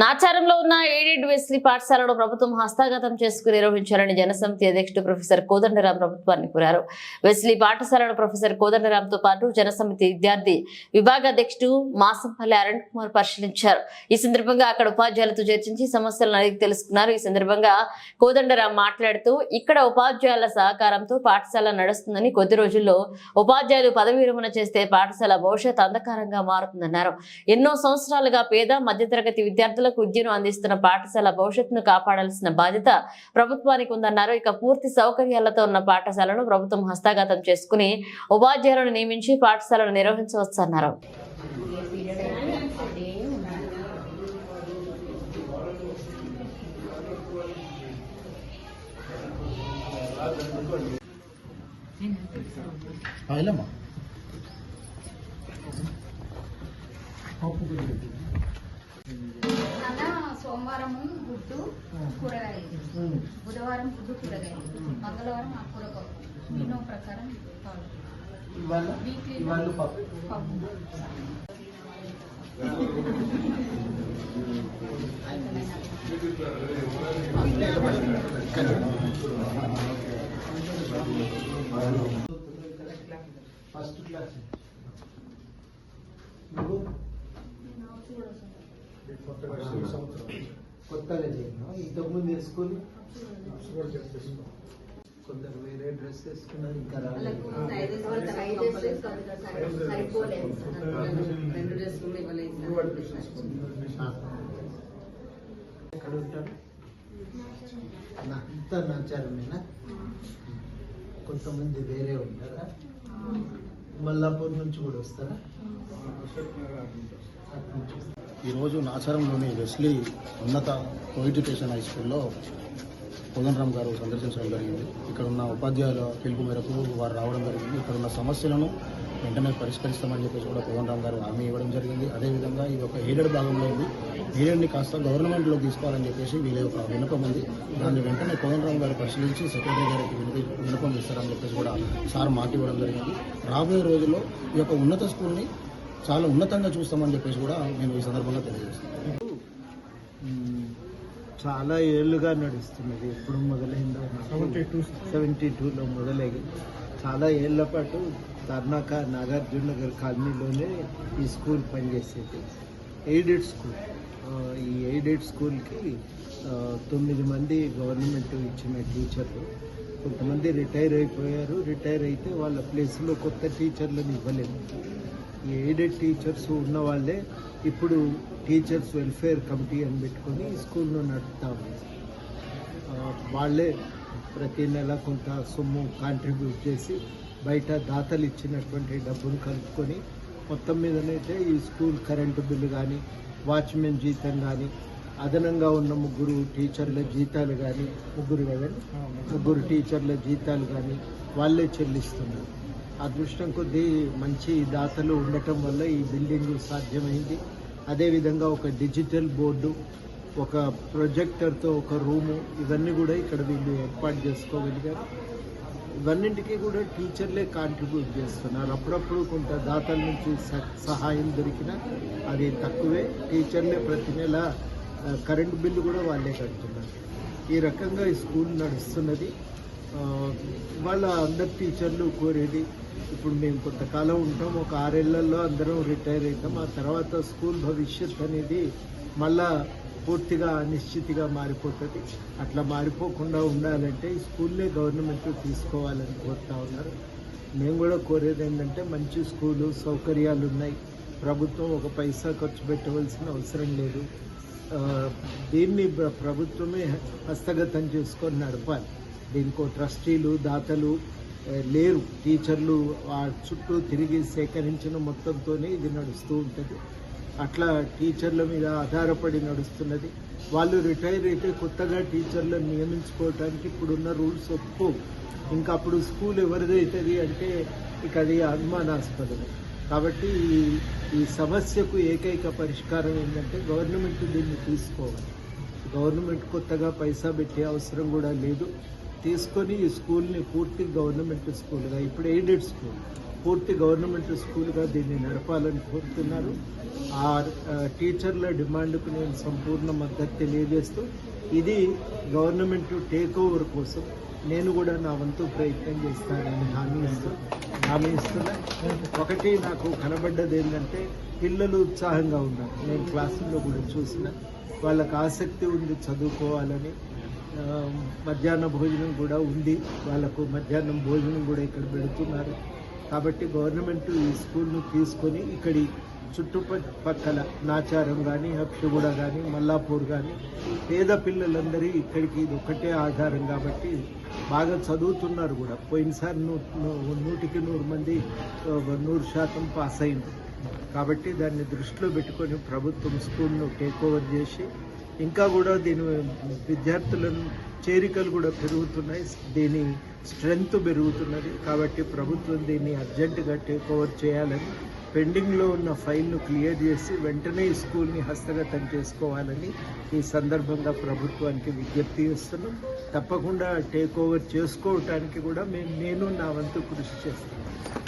నాచారంలో ఉన్న aided Wesley పాఠశాలను ప్రభుత్వం హస్తాగతం చేసుకుని నిర్వహించాలని జనసమితి అధ్యక్షుడు ప్రొఫెసర్ కోదండరాం ప్రభుత్వాన్ని కోరారు. వెస్లీ పాఠశాలను ప్రొఫెసర్ కోదండరాంతో పాటు జనసమితి విద్యార్థి విభాగ అధ్యక్షుడు మాసంపల్లి అరుణ్ కుమార్ పరిశీలించారు. ఈ సందర్భంగా అక్కడ ఉపాధ్యాయులతో చర్చించి సమస్యలను అడిగి తెలుసుకున్నారు. ఈ సందర్భంగా కోదండరాం మాట్లాడుతూ ఇక్కడ ఉపాధ్యాయుల సహకారంతో పాఠశాల నడుస్తుందని కొద్ది రోజుల్లో ఉపాధ్యాయులు పదవి విరమణ చేస్తే పాఠశాల భవిష్యత్ అంధకారంగా మారుతుందన్నారు. ఎన్నో సంవత్సరాలుగా పేద మధ్యతరగతి విద్యార్థులకు విద్యను అందిస్తున్న పాఠశాల భవిష్యత్తును కాపాడాల్సిన బాధ్యత ప్రభుత్వానికి ఉందన్నారు. ఇక పూర్తి సౌకర్యాలతో ఉన్న పాఠశాలను ప్రభుత్వం హస్తగతం చేసుకుని ఉపాధ్యాయులను నియమించి పాఠశాలను నిర్వహించవచ్చన్నారు. అలా సోమవారం గుడ్డు కూరగాయలు. బుధవారం గుడ్డు కూరగాయలు. మంగళవారం మెనూ ప్రకారం Weekly ఇవాళ? పప్పు? పప్పు. ఫస్ట్ క్లాస్ నువ్వు? కొత్తగా చేసినావు? ఇంతకుముందు వేసుకొని కొందరు వేరే డ్రెస్ వేసుకున్నారు ఇంకా రాలేదు. ఎక్కడ ఉంటారు? నా- అంతా నచ్చారమేనా కొంతమంది వేరే ఉంటారా? మల్లాపూర్ నుంచి కూడా వస్తారా? అటు నుంచి వస్తారా? ఈరోజు నాచారంలోని వెస్లీ ఉన్నత కోఎడ్యుకేషన్ హై స్కూల్లో కోదండరామ్ గారు సందర్శించడం జరిగింది. ఇక్కడ ఉన్న ఉపాధ్యాయుల పిలుపు మేరకు వారు రావడం జరిగింది. ఇక్కడ ఉన్న సమస్యలను వెంటనే పరిష్కరిస్తామని చెప్పేసి కూడా కోదండరామ్ గారు హామీ ఇవ్వడం జరిగింది. అదేవిధంగా ఇది ఒక ఎయిడెడ్ భాగంలో ఉంది. ఎయిడెడ్ని కాస్త గవర్నమెంట్లో తీసుకోవాలని చెప్పేసి వీళ్ళ యొక్క వినపం ఉంది. దాన్ని వెంటనే కోదండరామ్ గారు పరిశీలించి సెక్రటరీ గారికి వినపి ఇస్తారని చెప్పేసి కూడా సార్ మాట ఇవ్వడం జరిగింది. రాబోయే రోజుల్లో ఈ యొక్క ఉన్నత స్కూల్ని చాలా ఉన్నతంగా చూస్తామని చెప్పేసి కూడా నేను ఈ సందర్భంగా తెలియజేస్తాను మ్మ్. చాలా ఏళ్ళుగా నడుస్తున్నది. ఎప్పుడు మొదలైందో సెవెంటీ టూలో మొదలయ్యి చాలా ఏళ్ళ పాటు కర్ణాక నాగార్జున నగర్ కాలనీలోనే ఈ స్కూల్ పనిచేసేది. Aided school. ఈ ఎయిడెడ్ స్కూల్కి తొమ్మిది మంది గవర్నమెంట్ ఇచ్చిన టీచర్లు కొంతమంది రిటైర్ అయిపోయారు. రిటైర్ అయితే వాళ్ళ ప్లేస్లో కొత్త టీచర్లను ఇవ్వలేదు. ఈ ఎయిడెడ్ టీచర్స్ ఉన్న వాళ్ళే ఇప్పుడు టీచర్స్ వెల్ఫేర్ కమిటీ అని పెట్టుకొని ఈ స్కూల్ను నడుపుతా ఉన్నారు. ఆ, వాళ్ళే ప్రతి నెల కొంత సొమ్ము కాంట్రిబ్యూట్ చేసి బయట దాతలు ఇచ్చినటువంటి డబ్బును కలుపుకొని మొత్తం మీదనైతే ఈ స్కూల్ కరెంటు బిల్లు కానీ వాచ్మెన్ జీతం కానీ అదనంగా ఉన్న ముగ్గురు టీచర్ల జీతాలు కానీ ముగ్గురు కదండి? ముగ్గురు. టీచర్ల జీతాలు కానీ వాళ్ళే చెల్లిస్తున్నారు. అదృష్టం కొద్దీ మంచి దాతలు ఉండటం వల్ల ఈ బిల్డింగ్ సాధ్యమైంది. అదేవిధంగా ఒక డిజిటల్ బోర్డు ఒక ప్రొజెక్టర్తో ఒక రూము ఇవన్నీ కూడా ఇక్కడ వీళ్ళు ఏర్పాటు చేసుకోగలిగారు. ఇవన్నింటికి కూడా టీచర్లే కాంట్రిబ్యూట్ చేస్తున్నారు. అప్పుడప్పుడు కొంత దాతల నుంచి స- సహాయం దొరికినా అది తక్కువే. టీచర్లే ప్రతి నెల కరెంటు బిల్లు కూడా వాళ్ళే కడుతున్నారు. ఈ రకంగా ఈ స్కూల్ నడుస్తున్నది. వాళ్ళ అందరు టీచర్లు కోరేది ఇప్పుడు మేము కొంతకాలం ఉంటాం ఒక ఆరేళ్ళలో అందరం రిటైర్ అవుతాం ఆ తర్వాత స్కూల్ భవిష్యత్ అనేది మళ్ళా పూర్తిగా అనిశ్చితిగా మారిపోతుంది. అట్లా మారిపోకుండా ఉండాలంటే ఈ స్కూల్లే గవర్నమెంట్ తీసుకోవాలని కోరుతా ఉన్నారు. మేము కూడా కోరేది ఏంటంటే మంచి స్కూలు సౌకర్యాలు ఉన్నాయి. ప్రభుత్వం ఒక పైసా ఖర్చు పెట్టవలసిన అవసరం లేదు. దీన్ని ప్రభుత్వమే హస్తగతం చేసుకొని నడపాలి. దీనికో ట్రస్టీలు దాతలు లేరు. టీచర్లు ఆ చుట్టూ తిరిగి సేకరించిన మొత్తంతోనే ఇది నడుస్తూ ఉంటుంది. అట్లా టీచర్ల మీద ఆధారపడి నడుస్తున్నది. వాళ్ళు రిటైర్ అయితే కొత్తగా టీచర్లను నియమించుకోవడానికి ఇప్పుడున్న రూల్స్ ఒప్పుకో ఇంకా అప్పుడు స్కూల్ ఎవరిదైతుంది అంటే ఇక అది అనుమానాస్పదం. కాబట్టి ఈ- ఈ సమస్యకు ఏకైక పరిష్కారం ఏంటంటే గవర్నమెంట్ దీన్ని తీసుకోవాలి. గవర్నమెంట్ కొత్తగా పైసా పెట్టే అవసరం కూడా లేదు. తీసుకొని ఈ స్కూల్ని పూర్తి గవర్నమెంట్ స్కూల్గా ఇప్పుడు ఎయిడెడ్ స్కూల్ పూర్తి గవర్నమెంట్ స్కూల్గా దీన్ని నడపాలని కోరుతున్నారు. ఆ టీచర్ల డిమాండ్కు నేను సంపూర్ణ మద్దతు తెలియజేస్తూ ఇది గవర్నమెంట్ టేక్ ఓవర్ కోసం నేను కూడా నా వంతు ప్రయత్నం చేస్తానని హామీ ఇస్తూ హామీ ఇస్తున్నా. ఒకటి నాకు కనబడ్డది ఏంటంటే పిల్లలు ఉత్సాహంగా ఉన్నారు. నేను క్లాసుల్లో కూడా చూసిన వాళ్ళకి ఆసక్తి ఉంది చదువుకోవాలని. మధ్యాహ్న భోజనం కూడా ఉంది. వాళ్ళకు మధ్యాహ్నం భోజనం కూడా ఇక్కడ పెడుతున్నారు. కాబట్టి గవర్నమెంట్ ఈ స్కూల్ను తీసుకొని ఇక్కడి చుట్టుపక్కల నాచారం కానీ హక్షగూడ కానీ మల్లాపూర్ కానీ పేద పిల్లలందరి ఇక్కడికి ఇది ఒకటే ఆధారం కాబట్టి బాగా చదువుతున్నారు కూడా. పోయినసారి నూ నూ- నూటికి నూరు మంది నూరు శాతం పాస్ అయింది కాబట్టి దాన్ని దృష్టిలో పెట్టుకొని ప్రభుత్వం స్కూల్ను టేక్ ఓవర్ చేసి ఇంకా కూడా దీని విద్యార్థులను చేరికలు కూడా పెరుగుతున్నాయి. దీని స్ట్రెంగ్త్ పెరుగుతున్నది. కాబట్టి ప్రభుత్వం దీన్ని అర్జెంటుగా టేక్ ఓవర్ చేయాలని పెండింగ్లో ఉన్న ఫైల్ను క్లియర్ చేసి వెంటనే ఈ స్కూల్ని హస్తగతం చేసుకోవాలని ఈ సందర్భంగా ప్రభుత్వానికి విజ్ఞప్తి చేస్తున్నాం. తప్పకుండా టేక్ ఓవర్ చేసుకోవటానికి కూడా మేము నేను నా వంతు కృషి చేస్తాను